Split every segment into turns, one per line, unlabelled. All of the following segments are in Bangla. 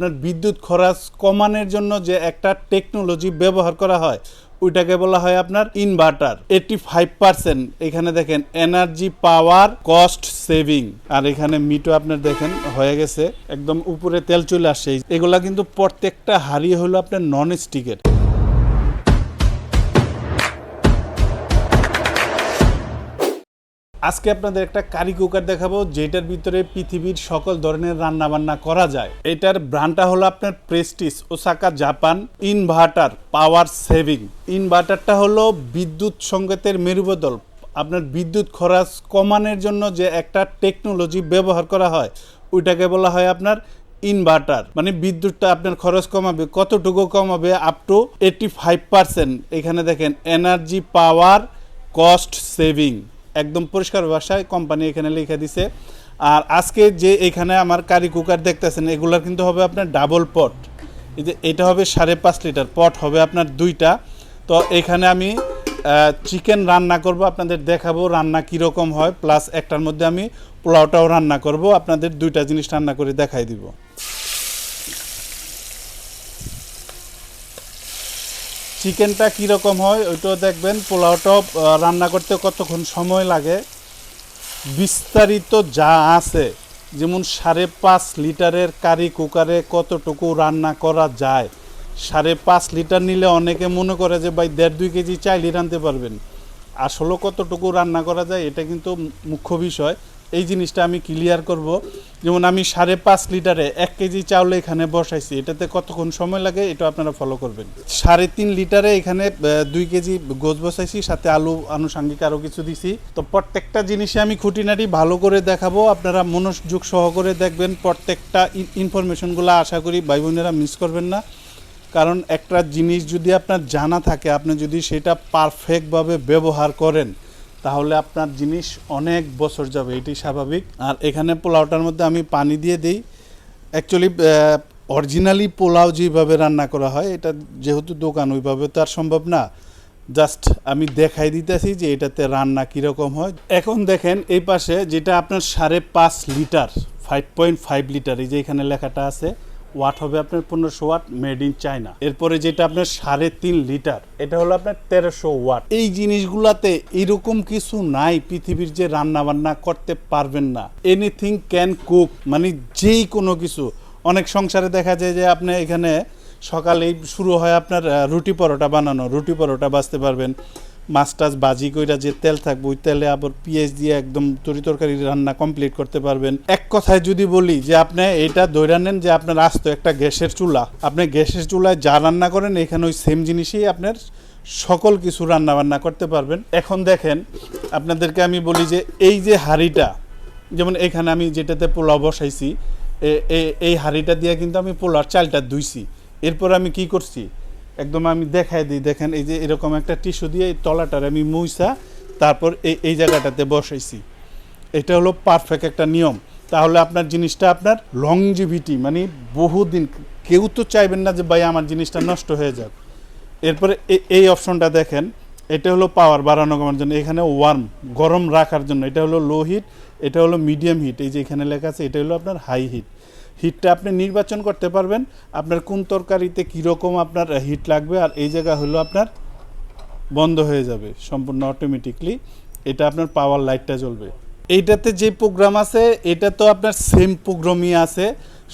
আপনার বিদ্যুৎ খরচ কমানোর জন্য যে একটা টেকনোলজি ব্যবহার করা হয়, ওইটাকে বলা হয় আপনার ইনভার্টার এইটি ফাইভ পার্সেন্ট এখানে দেখেন এনার্জি পাওয়ার কস্ট সেভিং আর এখানে মিটো আপনার দেখেন, হয়ে গেছে। একদম উপরে তেল চলে আসে এগুলা কিন্তু প্রত্যেকটা হারিয়ে হলো আপনার নন স্টিকের আজকে আপনাদের একটা কারি কুকার দেখাবো, যেটার ভিতরে পৃথিবীর সকল ধরনের রান্না বান্না করা যায়। এটার ব্র্যান্ডটা হলো আপনার Prestige Osaka Japan inverter power saving ইনভার্টারটা হলো বিদ্যুৎ সংকেতের মেরুবদল। আপনার বিদ্যুৎ খরচ কমানোর জন্য যে একটা টেকনোলজি ব্যবহার করা হয়, ওইটাকে বলা হয় আপনার ইনভার্টার মানে বিদ্যুৎটা আপনার খরচ কমাবে, কতটুকু কমাবে? Up to eighty five percent এখানে দেখেন এনার্জি পাওয়ার কস্ট সেভিং একদম পরিষ্কার ভাষায় কোম্পানি এখানে লিখে দিছে। আর আজকে যে এখানে আমার কারি কুকার দেখতেছেন, এগুলার কিন্তু হবে আপনার ডাবল পট এই যে এটা হবে সাড়ে পাঁচ লিটার পট হবে আপনার দুইটা। তো এখানে আমি চিকেন রান্না করব, আপনাদের দেখাবো রান্না কীরকম হয়। প্লাস একটার মধ্যে আমি পোলাওটাও রান্না করব, আপনাদের দুইটা জিনিস রান্না করে দেখাই দিব। চিকেনটা কীরকম হয়, ওইটাও দেখবেন। পোলাওটাও রান্না করতে কতক্ষণ সময় লাগে। বিস্তারিত যা আছে, যেমন সাড়ে পাঁচ লিটারের কারি কুকারে কতটুকু রান্না করা যায়, সাড়ে পাঁচ লিটার নিলে অনেকে মনে করে যে, ভাই, দেড় দুই কেজি চাইলে রানতে পারবেন। আসলে কতটুকু রান্না করা যায়, এটা কিন্তু মুখ্য বিষয়। এই জিনিসটা আমি ক্লিয়ার করব। যেমন আমি সাড়ে পাঁচ লিটারে এক কেজি চাউল এখানে বসাইছি, এটাতে কতক্ষণ সময় লাগে এটা আপনারা ফলো করবেন। সাড়ে তিন লিটারে এখানে দুই কেজি গোছ বসাইছি, সাথে আলু আনুষাঙ্গিক আরও কিছু দিছি। তো প্রত্যেকটা জিনিসে আমি খুঁটিনাটি ভালো করে দেখাবো, আপনারা মনোযোগ সহকারে দেখবেন, প্রত্যেকটা ইনফরমেশনগুলো আশা করি ভাই বোনেরা মিস করবেন না। কারণ একটা জিনিস যদি আপনার জানা থাকে, আপনি যদি সেটা পারফেক্টভাবে ব্যবহার করেন তাহলে আপনার জিনিস অনেক বছর যাবে এটি স্বাভাবিক। আর এখানে পোলাওটার মধ্যে আমি পানি দিয়ে দিই। অ্যাকচুয়ালি অরিজিনালি পোলাও যেভাবে রান্না করা হয়, এটা যেহেতু দোকান, ওইভাবে তো আর সম্ভব না। জাস্ট আমি দেখাই দিতেছি যে এটাতে রান্না কীরকম হয়। এখন দেখেন, এই পাশে যেটা আপনার সাড়ে পাঁচ litre five point five litre, এই যে এখানে লেখাটা আছে ওয়াট হবে আপনার পনেরোশো ওয়াট মেড ইন চায়না। এরপরে যেটা আপনার সাড়ে তিন লিটার, এটা হলো আপনার তেরোশো ওয়াট। এই জিনিসগুলাতে এরকম কিছু নাই পৃথিবীর যে রান্না বান্না করতে পারবেন না। এনিথিং ক্যান কুক মানে যেই কোনো কিছু। অনেক সংসারে দেখা যায় যে আপনি এখানে সকালেই শুরু হয় আপনার রুটি পরোটা বানানো, রুটি পরোটা বাঁচতে পারবেন। মাছ টাছ বাজি কইরা যে তেল থাকবে, ওই তেলে আবার পিঁয়াজ দিয়ে একদম তরি তরকারি রান্না কমপ্লিট করতে পারবেন। এক কথায় যদি বলি যে আপনি এটা ধরে নেন যে আপনার আস্ত একটা গ্যাসের চুলা। আপনি গ্যাসের চুলায় যা রান্না করেন, এখানে ওই সেম জিনিসই আপনার সকল কিছু রান্না বান্না করতে পারবেন। এখন দেখেন, আপনাদেরকে আমি বলি যে এই যে হাঁড়িটা, যেমন এখানে আমি যেটাতে পোলাও বসাইছি এই হাঁড়িটা দিয়ে কিন্তু আমি পোলার চালটা ধুইছি। এরপর আমি কি করছি? একদম আমি দেখাই দিই, দেখেন এই যে এরকম একটা টিস্যু দিয়ে এই তলাটার আমি মুইসা, তারপর এই এই জায়গাটাতে বসাইছি। এটা হলো পারফেক্ট একটা নিয়ম। তাহলে আপনার জিনিসটা আপনার লংজিভিটি মানে বহুদিন, কেউ তো চাইবেন না যে ভাই আমার জিনিসটা নষ্ট হয়ে যাক। এরপরে এই অপশনটা দেখেন, এটা হলো পাওয়ার বাড়ানো কমার জন্য। এখানে ওয়ার্ম গরম রাখার জন্য। এটা হলো লো হিট এটা হলো মিডিয়াম হিট এই যে এখানে লেখা আছে, এটা হলো আপনার হাই হিট হিটটা আপনি নির্বাচন করতে পারবেন। আপনার কোন তরকারিতে কীরকম আপনার হিট লাগবে আর এই জায়গা হলো আপনার বন্ধ হয়ে যাবে সম্পূর্ণ অটোমেটিকলি এটা আপনার পাওয়ার লাইটটা জ্বলবে। এইটাতে যে প্রোগ্রাম আছে, এটা তো আপনার সেম প্রোগ্রামই আছে।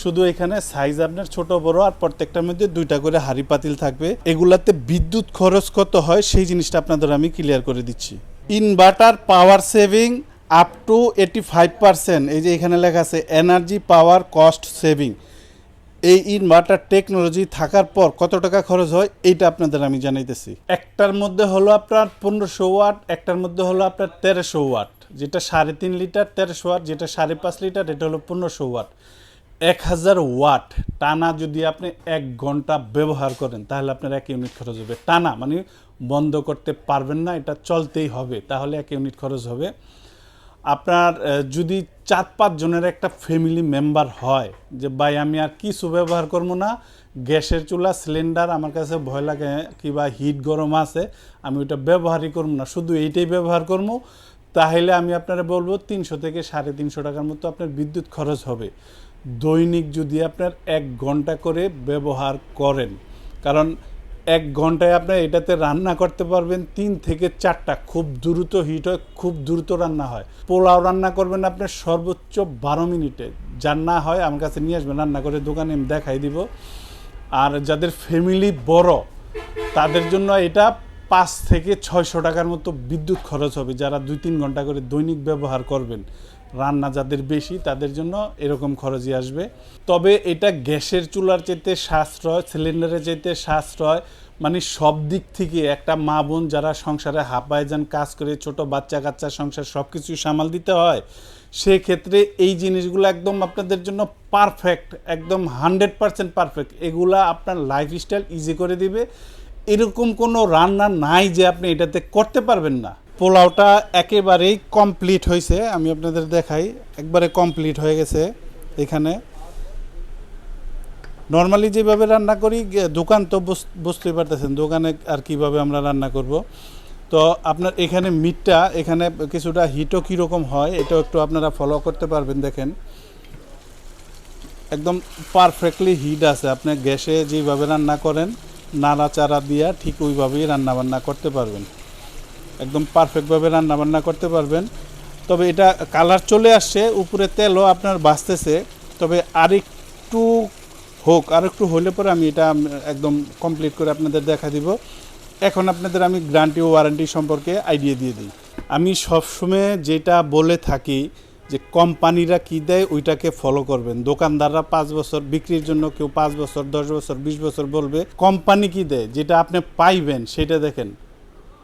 শুধু এখানে সাইজ আপনার ছোট, বড় আর প্রত্যেকটার মধ্যে দুইটা করে হাড়ি পাতিল থাকবে। এগুলাতে বিদ্যুৎ খরচ কত হয়, সেই জিনিসটা আপনাদের আমি ক্লিয়ার করে দিচ্ছি। Inverter power saving up to eighty five percent এই যে এখানে লেখা আছে এনার্জি পাওয়ার কস্ট সেভিং এই ইনভার্টার টেকনোলজি থাকার পর কত টাকা খরচ হয়, এইটা আপনাদের আমি জানাইতেছি। একটার মধ্যে হলো আপনার পনেরোশো ওয়াট, একটার মধ্যে হলো আপনার তেরোশো ওয়াট। যেটা সাড়ে তিন লিটার, তেরোশো ওয়াট। যেটা সাড়ে পাঁচ লিটার, এটা হলো পনেরোশো ওয়াট। এক হাজার ওয়াট টানা যদি আপনি এক ঘণ্টা ব্যবহার করেন, তাহলে আপনার এক ইউনিট খরচ হবে। টানা মানে বন্ধ করতে পারবেন না, এটা চলতেই হবে। তাহলে এক ইউনিট খরচ হবে। আপনার যদি চার পাঁচ জনের একটা ফ্যামিলি মেম্বার হয় যে, ভাই, আমি আর কিছু ব্যবহার করব না? গ্যাসের চুলা সিলিন্ডার আমার কাছে ভয় লাগে কিংবা হিট গরম আছে, আমি ওইটা ব্যবহারই করব না। শুধু এইটাই ব্যবহার করব, তাহলে আমি আপনারা বলব তিনশো থেকে সাড়ে তিনশো টাকার মতো আপনার বিদ্যুৎ খরচ হবে। দৈনিক যদি আপনার এক ঘণ্টা করে ব্যবহার করেন, কারণ এক ঘন্টায় আপনার এটাতে রান্না করতে পারবেন তিন থেকে চারটা। খুব দ্রুত হিট হয়, খুব দ্রুত রান্না হয়। পোলাও রান্না করবেন আপনার সর্বোচ্চ বারো মিনিটে। যার না হয় আমার কাছে নিয়ে আসবেন, রান্না করে দোকানে আমি দেখাই দিব। আর যাদের ফ্যামিলি বড়, তাদের জন্য এটা পাঁচ থেকে ছয়শো টাকার মতো বিদ্যুৎ খরচ হবে। যারা দুই তিন ঘণ্টা করে দৈনিক ব্যবহার করবেন রান্না যাদের বেশি, তাদের জন্য এরকম খরচই আসবে। তবে এটা গ্যাসের চুলার চাইতে সাশ্রয়, সিলিন্ডারের চাইতে সাশ্রয় মানে সব দিক থেকে একটা মা বোন যারা সংসারে হাঁপায় যান কাজ করে, ছোট বাচ্চা কাচ্চা সংসার সব কিছুই সামাল দিতে হয়, সেক্ষেত্রে এই জিনিসগুলো একদম আপনাদের জন্য পারফেক্ট একদম হান্ড্রেড পারসেন্ট পারফেক্ট এগুলা আপনার লাইফস্টাইল ইজি করে দিবে। এরকম কোনো রান্না নাই যে আপনি এটাতে করতে পারবেন না। পোলাওটা একেবারেই কমপ্লিট হয়েছে, আমি আপনাদের দেখাই। একবারে কমপ্লিট হয়ে গেছে এখানে। নর্মালি যেভাবে রান্না করি দোকান তো বুঝ- বুঝতেই পারতেছেন, দোকানে আর কীভাবে আমরা রান্না করব। তো আপনার এখানে মিটটা, এখানে কিছুটা হিটও কীরকম হয়, এটাও একটু আপনারা ফলো করতে পারবেন, দেখেন। একদম পারফেক্টলি হিট আছে, আপনি গ্যাসে যেভাবে রান্না করেন, নাড়াচাড়া দিয়া ঠিক ওইভাবেই রান্না বান্না করতে পারবেন। একদম পারফেক্টভাবে রান্নাবান্না করতে পারবেন। তবে এটা কালার চলে আসছে, উপরে তেলও আপনার বাঁচতেছে। তবে আরেকটু হোক, আরেকটু হলে পরে আমি এটা একদম কমপ্লিট করে আপনাদের দেখা দিব। এখন আপনাদের আমি গ্যারান্টি ও ওয়ারেন্টি সম্পর্কে আইডিয়া দিয়ে দিই। আমি সবসময় যেটা বলে থাকি যে কোম্পানিরা কি দেয়, ওইটাকে ফলো করবেন। দোকানদাররা পাঁচ বছর বিক্রির জন্য কেউ পাঁচ বছর, দশ বছর, বিশ বছর বলবে, কোম্পানি কি দেয়? যেটা আপনি পাইবেন, সেটা দেখেন।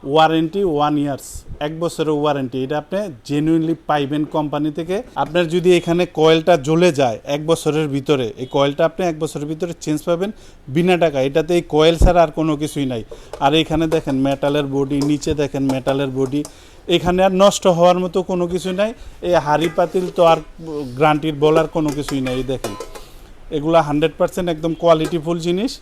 ওয়ারেন্টি ওয়ান ইয়ার্স, এক বছরের ওয়ারেন্টি, এটা আপনি জেনুইনলি পাইবেন কোম্পানি থেকে। আপনার যদি এখানে কয়েলটা জ্বলে যায় এক বছরের ভিতরে, এই কয়েলটা আপনি এক বছরের ভিতরে চেঞ্জ পাবেন বিনা টাকা এটাতে এই কয়েল ছাড়া আর কোনো কিছুই নাই। আর এখানে দেখেন মেটালের বডি নিচে দেখেন মেটালের বডি এখানে আর নষ্ট হওয়ার মতো কোনো কিছু নাই। এই হাড়ি পাতিল তো আর গ্রান্টির বলার কোনো কিছুই নাই দেখেন। এগুলো হান্ড্রেড পার্সেন্ট একদম কোয়ালিটিফুল জিনিস।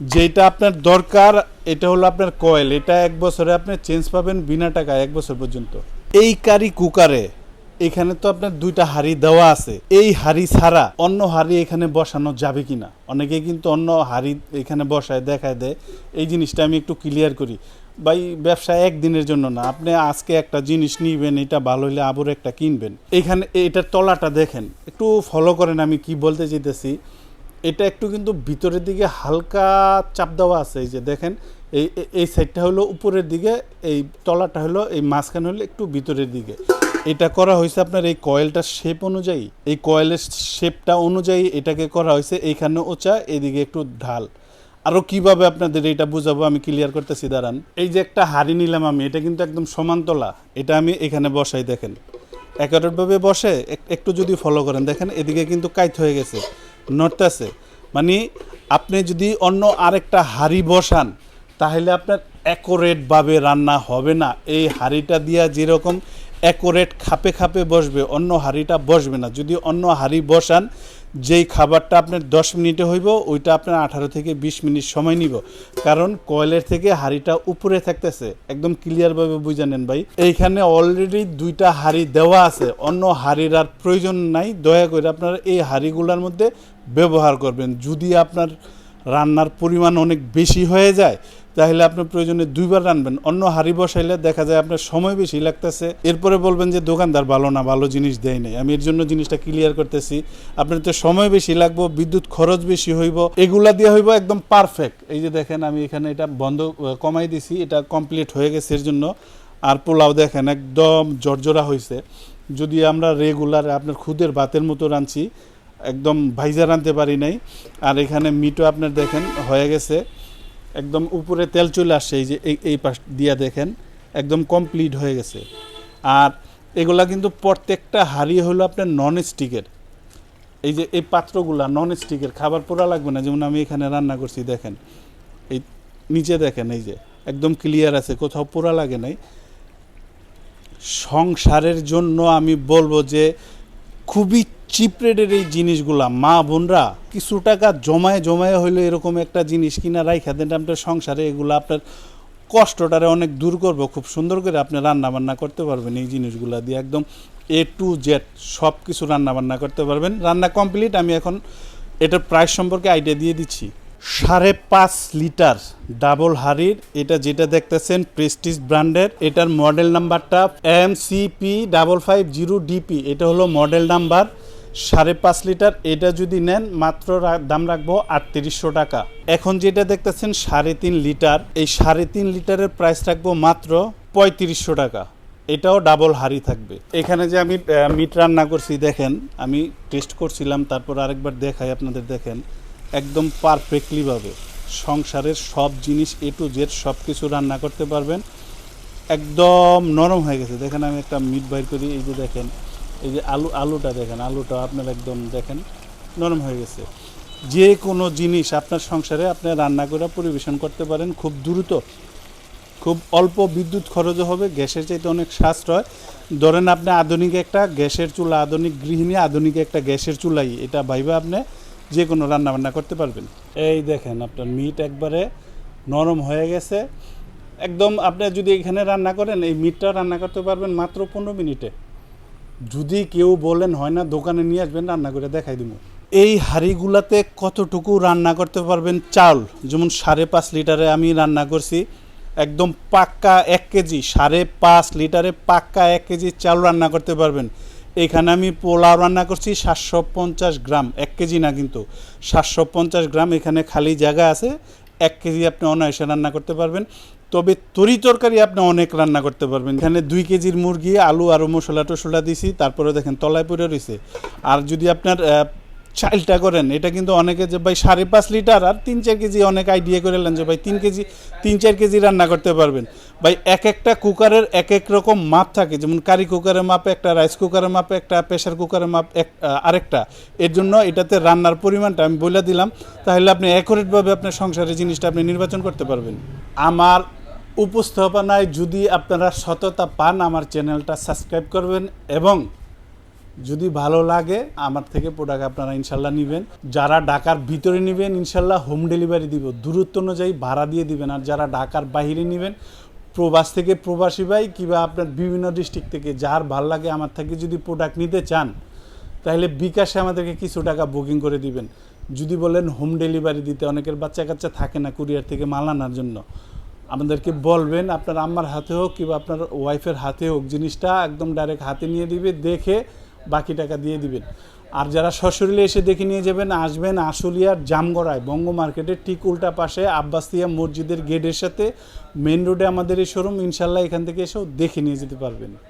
যেটা আপনার দরকার, এটা হলো আপনার কয়েল এটা এক বছরে আপনি চেঞ্জ পাবেন বিনা টাকা এক বছর পর্যন্ত। এই কারি কুকারে এখানে তো আপনার দুইটা হাড়ি দেওয়া আছে। এই হাড়ি ছাড়া অন্য হাড়ি এখানে বসানো যাবে কিনা? অনেকে কিন্তু অন্য হাড়ি এখানে বসায়, দেখায় দেয়। এই জিনিসটা আমি একটু ক্লিয়ার করি। ভাই, ব্যবসা একদিনের জন্য না। আপনি আজকে একটা জিনিস নিবেন, এটা ভালো হলে আবার একটা কিনবেন। এখানে, এটার তলাটা দেখেন। একটু ফলো করেন আমি কি বলতে চাইতেছি। এটা একটু কিন্তু ভিতরের দিকে হালকা চাপ দেওয়া আছে, এই যে দেখেন, এই এই- সাইডটা হলো উপরের দিকে, এই তলাটা হলো, এই মাঝখানে হলো একটু ভিতরের দিকে। এটা করা হয়েছে আপনার এই কয়েলটার শেপ অনুযায়ী। এই কয়েলের শেপটা অনুযায়ী এটাকে করা হয়েছে এইখানে ওচা এদিকে একটু ঢাল। আরও কীভাবে আপনাদের এটা বুঝাবো আমি ক্লিয়ার করতেছি, দাঁড়ান। এই যে একটা হাড়ি নিলাম আমি, এটা কিন্তু একদম সমান্তলা এটা আমি এখানে বসাই, দেখেন। একারভাবে বসে, এক- একটু যদি ফলো করেন, দেখেন এদিকে কিন্তু কাইত হয়ে গেছে। নড়তেছে। মানে আপনি যদি অন্য আরেকটা হাড়ি বসান, তাহলে আপনার অ্যাকোরেটভাবে রান্না হবে না। এই হাড়িটা দিয়া যেরকম অ্যাকোরেট খাপে খাপে বসবে, অন্য হাড়িটা বসবে না। যদি অন্য হাড়ি বসান যেই খাবারটা আপনার দশ মিনিটে হইব, ওইটা আপনার আঠারো থেকে বিশ মিনিট সময় নিব। কারণ কয়েলের থেকে হাঁড়িটা উপরে থাকতেছে। একদম ক্লিয়ারভাবে বুঝে নেন ভাই। এইখানে অলরেডি দুইটা হাঁড়ি দেওয়া আছে। অন্য হাঁড়ির আর প্রয়োজন নাই। দয়া করে আপনারা এই হাঁড়িগুলোর মধ্যে ব্যবহার করবেন। যদি আপনার রান্নার পরিমাণ অনেক বেশি হয়ে যায় তাহলে আপনার প্রয়োজনে দুইবার রানবেন, অন্য হাঁড়ি বসাইলে দেখা যায় আপনার সময় বেশি লাগতেছে। এরপরে বলবেন যে, দোকানদার ভালো না, ভালো জিনিস দেয় নাই। আমি এর জন্য জিনিসটা ক্লিয়ার করতেছি। আপনার তো সময় বেশি লাগবো, বিদ্যুৎ খরচ বেশি হইব। এগুলা দিয়ে হইব একদম পারফেক্ট এই যে দেখেন, আমি এখানে এটা বন্ধ কমাই দিছি। এটা কমপ্লিট হয়ে গেছে এর জন্য। আর পোলাও দেখেন, একদম জর্জরা হয়েছে যদি আমরা রেগুলার আপনার খুদের ভাতের মতো রাঁধছি, একদম ভাইজা রাঁধতে পারি নাই। আর এখানে মিটও আপনার দেখেন, হয়ে গেছে। একদম উপরে তেল চলে আসছে, এই যে এই পাশ দিয়া দেখেন, একদম কমপ্লিট হয়ে গেছে। আর এগুলা কিন্তু প্রত্যেকটা হাড়ি হলো আপনার নন স্টিকের এই যে এই পাত্রগুলা নন স্টিকের খাবার পোড়া লাগবে না, যেমন আমি এখানে রান্না করছি, দেখেন। এই নিচে দেখেন, এই যে একদম ক্লিয়ার আছে, কোথাও পোড়া লাগে নাই। সংসারের জন্য আমি বলব যে খুবই চিপ রেটের এই জিনিসগুলা, মা বোনরা কিছু টাকা জমায় জমায় হইলে এরকম একটা জিনিস কিনা রাইখা দেন আপনার সংসারে এগুলো আপনার কষ্টটারে অনেক দূর করব, খুব সুন্দর করে আপনি রান্না বান্না করতে পারবেন এই জিনিসগুলা দিয়ে একদম এ টু জেড সব কিছু রান্না বান্না করতে পারবেন। রান্না কমপ্লিট আমি এখন এটার প্রাইস সম্পর্কে আইডিয়া দিয়ে দিচ্ছি। সাড়ে পাঁচ লিটার ডাবল হাড়ির, এটা যেটা দেখতেছেন প্রেস্টিজ ব্র্যান্ডের এটার মডেল নাম্বারটা M CP double five zero DP এটা হলো মডেল নাম্বার সাড়ে পাঁচ লিটার এটা যদি নেন, মাত্র দাম রাখব আটত্রিশশো টাকা। এখন যেটা দেখতেছেন, সাড়ে তিন লিটার। এই সাড়ে তিন লিটারের প্রাইস রাখব মাত্র পঁয়ত্রিশশো টাকা। এটাও ডাবল হাড়ি থাকবে। এখানে যে আমি মিট রান্না করছি, দেখেন, আমি টেস্ট করছিলাম, তারপর আরেকবার দেখাই আপনাদের, দেখেন, একদম পারফেক্টলিভাবে সংসারের সব জিনিস এ টু জেড সব কিছু রান্না করতে পারবেন। একদম নরম হয়ে গেছে। দেখেন আমি একটা মিট বাইর করি, এই যে দেখেন এই যে আলু, আলুটা দেখেন, আলুটা আপনার একদম দেখেন, নরম হয়ে গেছে। যে কোনো জিনিস আপনার সংসারে আপনি রান্না করে পরিবেশন করতে পারেন, খুব দ্রুত। খুব অল্প বিদ্যুৎ খরচও হবে, গ্যাসের চাইতে অনেক সাশ্রয়। ধরেন আপনি আধুনিক একটা গ্যাসের চুলা, আধুনিক গৃহিণী, আধুনিক একটা গ্যাসের চুলাই, এটা ভাইবে আপনি যে কোনো রান্নাবান্না করতে পারবেন। এই দেখেন আপনার মিট একবারে নরম হয়ে গেছে। একদম আপনি যদি এখানে রান্না করেন, এই মিটটা রান্না করতে পারবেন মাত্র পনেরো মিনিটে। যদি কেউ বলেন, হয় না, দোকানে নিয়ে আসবেন, রান্না করে দেখাই দিব এই হাঁড়িগুলাতে কতটুকু রান্না করতে পারবেন? চাল, যেমন সাড়ে পাঁচ লিটারে আমি রান্না করছি, একদম পাক্কা এক কেজি, সাড়ে পাঁচ লিটারে পাক্কা এক কেজি চাল রান্না করতে পারবেন। এখানে আমি পোলাও রান্না করছি সাতশো পঞ্চাশ গ্রাম, এক কেজি না কিন্তু। সাতশো পঞ্চাশ গ্রাম এখানে খালি জায়গা আছে, এক কেজি আপনি অনায়াসে রান্না করতে পারবেন। তবে তরি তরকারি আপনি অনেক রান্না করতে পারবেন। এখানে দুই কেজির মুরগি, আলু আরও মশলা টশলা দিছি, তারপরে দেখেন তলায় পড়ে রয়েছে আর যদি আপনার চালটা করেন, এটা কিন্তু অনেকে যে ভাই সাড়ে পাঁচ লিটার আর তিন চার কেজি অনেক আইডিয়া করে নেন যে ভাই তিন কেজি, তিন চার কেজি রান্না করতে পারবেন। ভাই, এক একটা কুকারের এক এক রকম মাপ থাকে। যেমন কারি কুকারের মাপে একটা রাইস কুকারের মাপে একটা প্রেশার কুকারের মাপ এক আরেকটা। এর জন্য এটাতে রান্নার পরিমাণটা আমি বলে দিলাম। তাহলে আপনি অ্যাকুরেটভাবে আপনার সংসারের জিনিসটা আপনি নির্বাচন করতে পারবেন। আমার উপস্থাপনায় যদি আপনারা সততা পান, আমার চ্যানেলটা সাবস্ক্রাইব করবেন এবং যদি ভালো লাগে, আমার থেকে প্রোডাক্ট আপনারা ইনশাল্লাহ নেবেন। যারা ঢাকার ভিতরে নেবেন, ইনশাল্লাহ হোম ডেলিভারি দিব। দূরত্ব অনুযায়ী ভাড়া দিয়ে দিবেন। আর যারা ঢাকার বাইরে নেবেন, প্রবাস থেকে প্রবাসী ভাই, কিংবা আপনার বিভিন্ন ডিস্ট্রিক্ট থেকে, যার ভালো লাগে আমার থেকে যদি প্রোডাক্ট নিতে চান, তাহলে বিকাশে আমাদেরকে কিছু টাকা বুকিং করে দিবেন। যদি বলেন হোম ডেলিভারি দিতে অনেকের বাচ্চা কাচ্চা থাকে না কুরিয়ার থেকে মাল আনার জন্য। আমাদেরকে বলবেন, আপনার আম্মার হাতে হোক কিংবা আপনার ওয়াইফের হাতে হোক, জিনিসটা একদম ডাইরেক্ট হাতে নিয়ে দিবে, দেখে বাকি টাকা দিয়ে দিবেন। আর যারা সশরীরে এসে দেখে নিয়ে যাবেন, আসবেন আশুলিয়ার জামগড়ায়, বঙ্গ মার্কেটের ঠিক উল্টা পাশে আব্বাসিয়া মসজিদের গেটের সাথে মেন রোডে আমাদের এই শোরুম ইনশাল্লাহ এখান থেকে এসেও দেখে নিয়ে যেতে পারবেন।